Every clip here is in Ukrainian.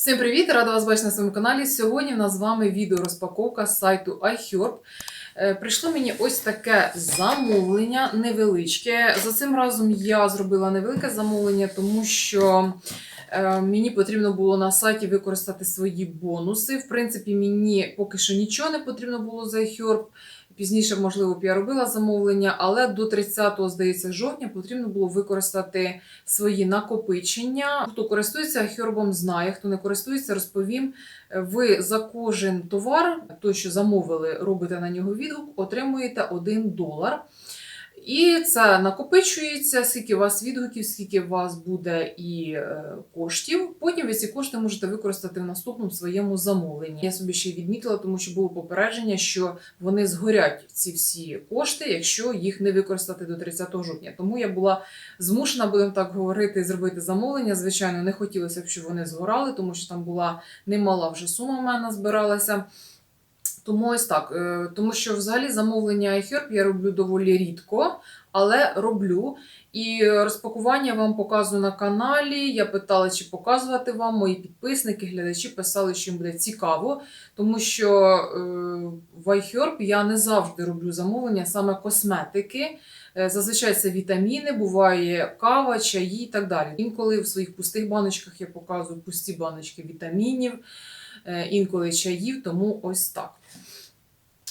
Всім привіт! Рада вас бачити на своєму каналі. Сьогодні в нас з вами відео розпаковка з сайту iHerb. Е, Прийшло мені ось таке замовлення невеличке. За цим разом я зробила невелике замовлення, тому що е, мені потрібно було на сайті використати свої бонуси. В принципі, мені поки що нічого не потрібно було за iHerb. Пізніше, можливо, б я робила замовлення, але до 30-го, здається, жовтня потрібно було використати свої накопичення. Хто користується хербом, знає, хто не користується, розповім. Ви за кожен товар, той, що замовили, робите на нього відгук, отримуєте 1 долар. І це накопичується, скільки у вас відгуків, скільки у вас буде і е, коштів. Потім ви ці кошти можете використати в наступному своєму замовленні. Я собі ще відмітила, тому що було попередження, що вони згорять ці всі кошти, якщо їх не використати до 30 жовтня. Тому я була змушена, будемо так говорити, зробити замовлення. Звичайно, не хотілося б, щоб вони згорали, тому що там була немала вже сума в мене збиралася. Тому ось так. е, Тому що взагалі замовлення iHerb я роблю доволі рідко, але роблю. І розпакування вам показую на каналі. Я питала, чи показувати вам. Мої підписники, глядачі писали, що їм буде цікаво, тому що е, в iHerb я не завжди роблю замовлення саме косметики. Е, Зазвичай це вітаміни, буває кава, чаї і так далі. Інколи в своїх пустих баночках я показую пусті баночки вітамінів, інколи чаїв, тому ось так.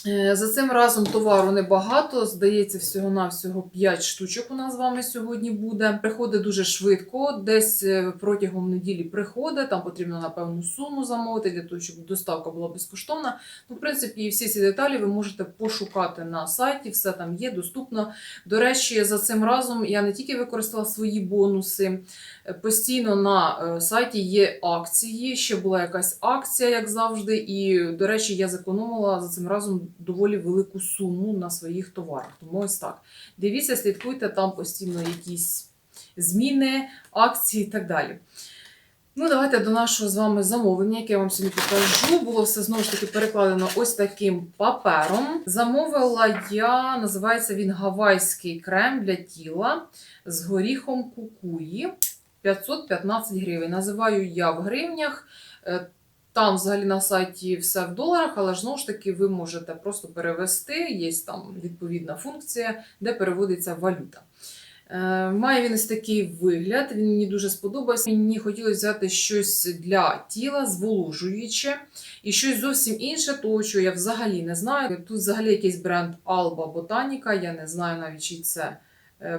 Е, За цим разом товару небагато, здається, всього-навсього 5 штучок у нас з вами сьогодні буде. Приходить дуже швидко, десь е, протягом неділі приходить, там потрібно на певну суму замовити, для того, щоб доставка була безкоштовна. Ну, в принципі, всі ці деталі ви можете пошукати на сайті, все там є, доступно. До речі, за цим разом я не тільки використала свої бонуси, е, постійно на сайті є акції. Ще була якась акція, як завжди. І, до речі, я зекономила за цим разом доволі велику суму на своїх товарах. Тому ось так. Дивіться, слідкуйте, там постійно якісь зміни, акції і так далі. Ну, давайте до нашого з вами замовлення, яке я вам сьогодні покажу. Було все знову ж таки перекладено ось таким папером. Замовила я, називається він гавайський крем для тіла з горіхом кукуї. 515 гривень. Називаю я в гривнях. Там взагалі на сайті все в доларах, але ж знову ж таки ви можете просто перевести. Є там відповідна функція, де переводиться валюта. Е, Має він ось такий вигляд, він мені дуже сподобався. Мені хотілося взяти щось для тіла, зволожуюче, і щось зовсім інше, того, що я взагалі не знаю. Тут взагалі якийсь бренд Alba Botanica, я не знаю навіть, чи це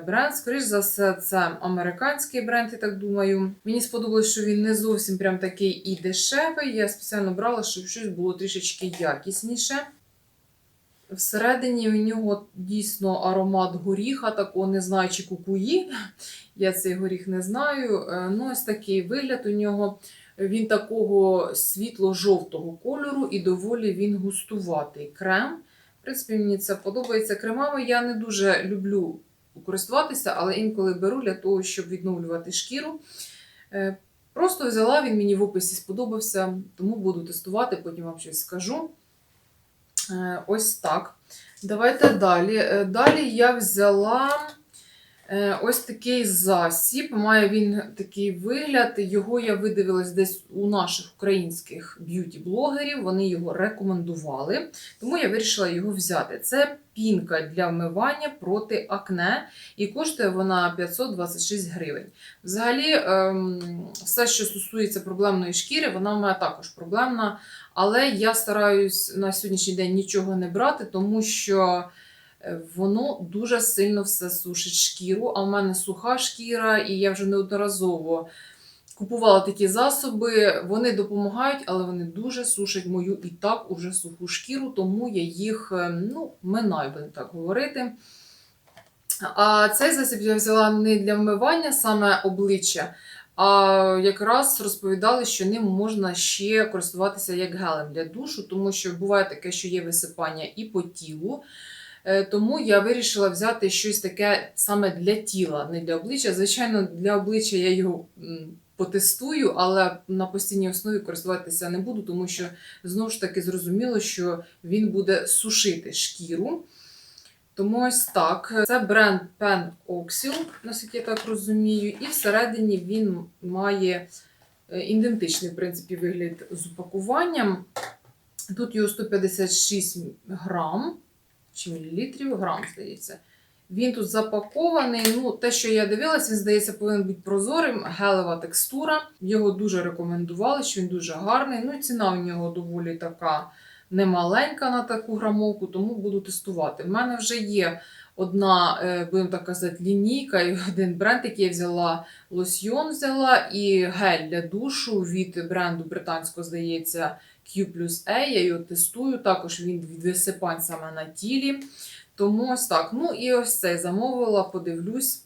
бренд. Скоріш за все, це американський бренд, я так думаю. Мені сподобалось, що він не зовсім прям такий і дешевий. Я спеціально брала, щоб щось було трішечки якісніше. Всередині у нього дійсно аромат горіха, такого не знаю, чи кукуї. Я цей горіх не знаю. Е, Ну, ось такий вигляд у нього. Він такого світло-жовтого кольору і доволі він густуватий крем. В принципі, мені це подобається. Кремами я не дуже люблю користуватися, але інколи беру для того, щоб відновлювати шкіру. Е, Просто взяла, він мені в описі сподобався, тому буду тестувати, потім вам щось скажу. Е, Ось так. Давайте далі. Е, Далі я взяла ось такий засіб. Має він такий вигляд. Його я видивилась десь у наших українських б'юті-блогерів. Вони його рекомендували, тому я вирішила його взяти. Це пінка для вмивання проти акне, і коштує вона 526 гривень. Взагалі, ем, все, що стосується проблемної шкіри, вона в мене також проблемна. Але я стараюсь на сьогоднішній день нічого не брати, тому що е, воно дуже сильно все сушить шкіру. А в мене суха шкіра, і я вже неодноразово купувала такі засоби. Вони допомагають, але вони дуже сушать мою і так уже суху шкіру, тому я їх е, ну, минаю, будемо так говорити. А цей засіб я взяла не для вмивання, саме обличчя. А якраз розповідали, що ним можна ще користуватися як гелем для душу, тому що буває таке, що є висипання і по тілу. Е, Тому я вирішила взяти щось таке саме для тіла, не для обличчя. Звичайно, для обличчя я його потестую, але на постійній основі користуватися не буду, тому що знову ж таки зрозуміло, що він буде сушити шкіру. Тому ось так. Це бренд Pen Oxyl, наскільки я так розумію, і всередині він має е, ідентичний, в принципі, вигляд з упакуванням. Тут його 156 грам чи мілілітрів, грам, здається. Він тут запакований. Ну, те, що я дивилась, він, здається, повинен бути прозорим, гелева текстура. Його дуже рекомендували, що він дуже гарний. Ну і ціна в нього доволі така немаленька на таку грамовку, тому буду тестувати. У мене вже є одна, е, будемо так казати, лінійка і один бренд, який я взяла, лосьйон взяла, і гель для душу від бренду британського, здається, Q A. Я його тестую. Також він від висипань саме на тілі. Тому ось так. Ну і ось цей замовила, подивлюсь,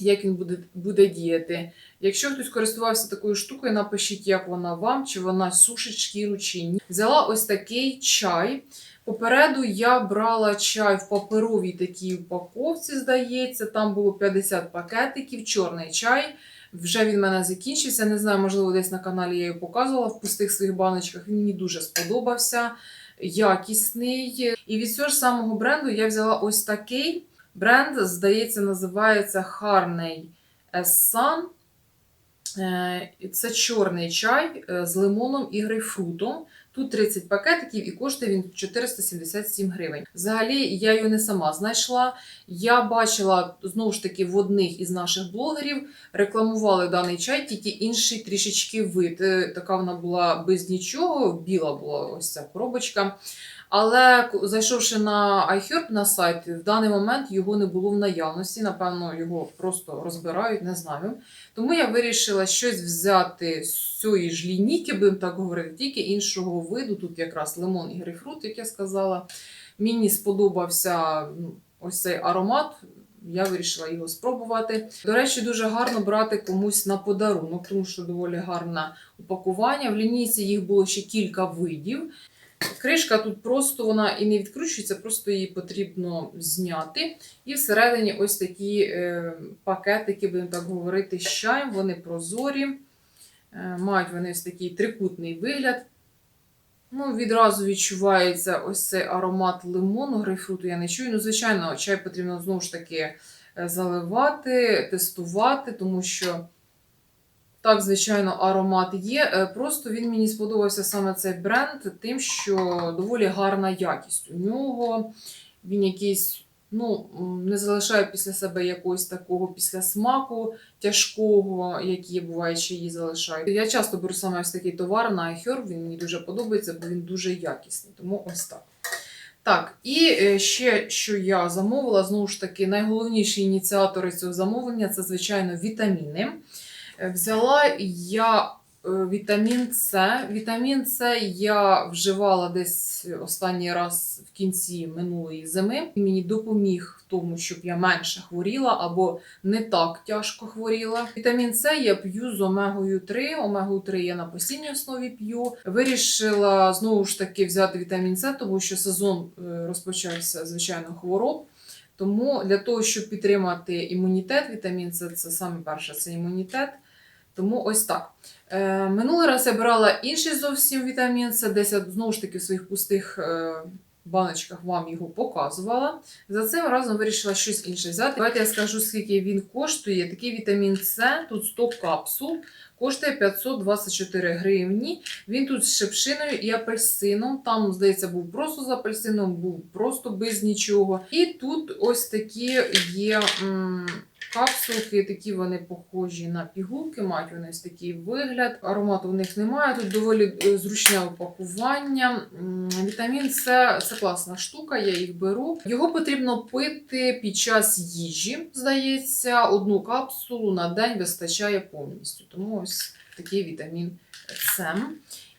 як він буде, буде діяти. Якщо хтось користувався такою штукою, напишіть, як вона вам, чи вона сушить шкіру, чи ні. Взяла ось такий чай. Попереду я брала чай в паперовій такій упаковці, здається, там було 50 пакетиків, чорний чай. Вже він в мене закінчився. Не знаю, можливо, десь на каналі я його показувала в пустих своїх баночках. Він мені дуже сподобався, якісний. І від цього ж самого бренду я взяла ось такий бренд, здається, називається Harney Sun. Е, Це чорний чай е, з лимоном і грейпфрутом. Тут 30 пакетиків і коштує він 477 гривень. Взагалі, я його не сама знайшла. Я бачила знову ж таки в одних із наших блогерів рекламували даний чай, тільки інший трішечки вид. Е, Така вона була без нічого, біла була ось ця коробочка. Але зайшовши на iHerb на сайт, в даний момент його не було в наявності. Напевно, його просто розбирають, не знаю. Тому я вирішила щось взяти з цієї ж лінійки, будемо так говорити, тільки іншого виду. Тут якраз лимон і грейпфрут, як я сказала. Мені сподобався ну, ось цей аромат. Я вирішила його спробувати. До речі, дуже гарно брати комусь на подарунок, тому що доволі гарне упакування. В лінійці їх було ще кілька видів. Кришка тут просто вона і не відкручується, просто її потрібно зняти. І всередині ось такі е, пакетики, будемо так говорити, з чаєм. Вони прозорі, е, мають вони ось такий трикутний вигляд. Ну, відразу відчувається ось цей аромат лимону, грейпфруту я не чую. Ну, звичайно, чай потрібно знову ж таки е, заливати, тестувати, тому що так, звичайно, аромат є. Е, Просто він мені сподобався саме цей бренд, тим, що доволі гарна якість. У нього він якийсь, ну, не залишає після себе якогось такого після смаку тяжкого, які буває чаї залишають. Я часто беру саме ось такий товар на iHerb, він мені дуже подобається, бо він дуже якісний. Тому ось так. Так, і е, ще що я замовила, знову ж таки, найголовніші ініціатори цього замовлення це, звичайно, вітаміни. Взяла я е, вітамін С. Вітамін С я вживала десь останній раз в кінці минулої зими. Мені допоміг в тому, щоб я менше хворіла або не так тяжко хворіла. Вітамін С я п'ю з омегою 3. Омегу 3 я на постійній основі п'ю. Вирішила знову ж таки взяти вітамін С, тому що сезон е, розпочався, звичайно, хвороб. Тому для того, щоб підтримати імунітет, вітамін С це саме перше це імунітет. Тому ось так. Е, минулий раз я брала інший зовсім вітамін С, десь знову ж таки в своїх пустих е, баночках вам його показувала. За цим разом вирішила щось інше взяти. Давайте я скажу, скільки він коштує. Такий вітамін С, тут 100 капсул, коштує 524 гривні. Він тут з шипшиною і апельсином. Там, здається, був просто з апельсином, був просто без нічого. І тут ось такі є. м, Капсулки, такі вони похожі на пігулки, мають вони ось такий вигляд. Аромату в них немає. Тут доволі е, зручне упакування. Вітамін С це класна штука, я їх беру. Його потрібно пити під час їжі. Здається, одну капсулу на день вистачає повністю. Тому ось такий вітамін С.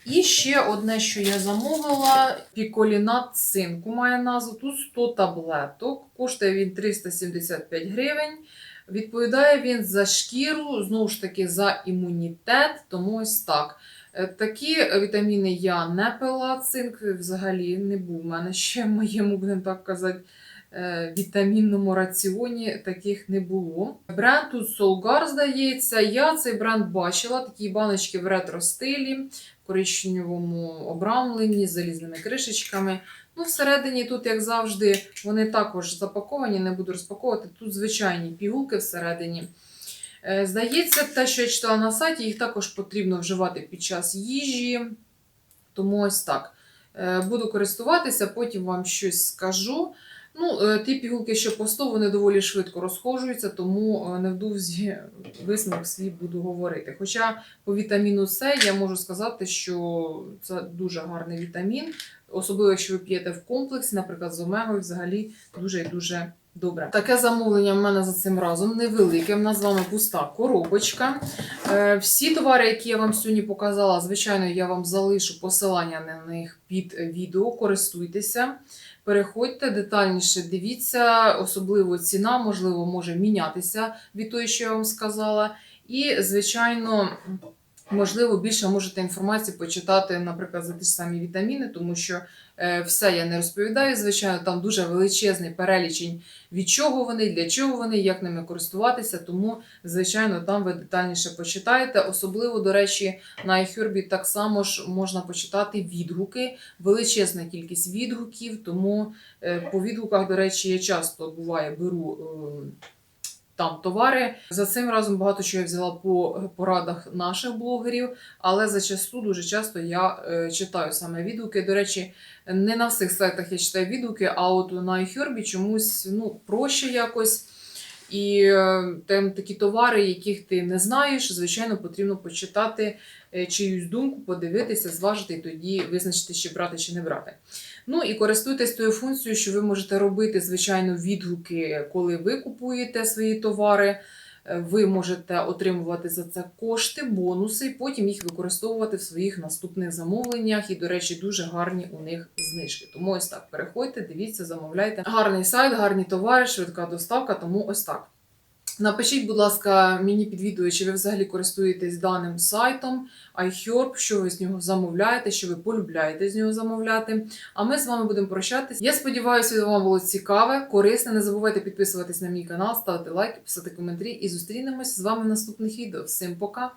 І ще одне, що я замовила: піколінат цинку має назву. Тут 100 таблеток, коштує він 375 гривень. Відповідає він за шкіру, знову ж таки, за імунітет, тому ось так. Е, Такі вітаміни я не пила, цинк взагалі не був у мене ще в моєму, будемо так казати, вітамінному раціоні таких не було. Бренд тут Solgar, здається. Я цей бренд бачила, такі баночки в ретро-стилі, в коричневому обрамленні з залізними кришечками. Ну, всередині тут, як завжди, вони також запаковані, не буду розпаковувати. Тут звичайні пігулки всередині. Е, Здається, те, що я читала на сайті, їх також потрібно вживати під час їжі. Тому ось так. Е, Буду користуватися, потім вам щось скажу. Ну, е, ті пігулки, що по 100, вони доволі швидко розхожуються, тому е, невдовзі висновок свій буду говорити. Хоча по вітаміну С я можу сказати, що це дуже гарний вітамін, особливо якщо ви п'єте в комплексі, наприклад, з омегою, взагалі дуже і дуже добре. Таке замовлення в мене за цим разом невелике. В нас з вами пуста коробочка. Е, Всі товари, які я вам сьогодні показала, звичайно, я вам залишу посилання на них під відео. Користуйтеся. Переходьте детальніше, дивіться, особливо ціна, можливо, може мінятися від того, що я вам сказала. І, звичайно, можливо, більше можете інформації почитати, наприклад, за ті ж самі вітаміни, тому що е, все я не розповідаю. Звичайно, там дуже величезний перелічень, від чого вони, для чого вони, як ними користуватися. Тому, звичайно, там ви детальніше почитаєте. Особливо, до речі, на iHerb так само ж можна почитати відгуки, величезна кількість відгуків. Тому е, по відгуках, до речі, я часто буває беру. Там товари за цим разом багато що я взяла по порадах наших блогерів, але зачасту дуже часто я е, читаю саме відгуки. До речі, не на всіх сайтах я читаю відгуки, а от на iHerb чомусь ну проще якось. І е, там такі товари, яких ти не знаєш, звичайно, потрібно почитати е, чиюсь думку, подивитися, зважити і тоді визначити, чи брати чи не брати. Ну і користуйтесь тою функцією, що ви можете робити, звичайно, відгуки, коли ви купуєте свої товари. Е, Ви можете отримувати за це кошти, бонуси, і потім їх використовувати в своїх наступних замовленнях. І, до речі, дуже гарні у них знижки. Тому ось так переходьте, дивіться, замовляйте. Гарний сайт, гарні товари, швидка доставка. Тому ось так. Напишіть, будь ласка, мені під відео, чи ви взагалі користуєтесь даним сайтом iHerb, що ви з нього замовляєте, що ви полюбляєте з нього замовляти. А ми з вами будемо прощатися. Я сподіваюся, вам було цікаве, корисне. Не забувайте підписуватись на мій канал, ставити лайки, писати коментарі і зустрінемось з вами в наступних відео. Всім пока!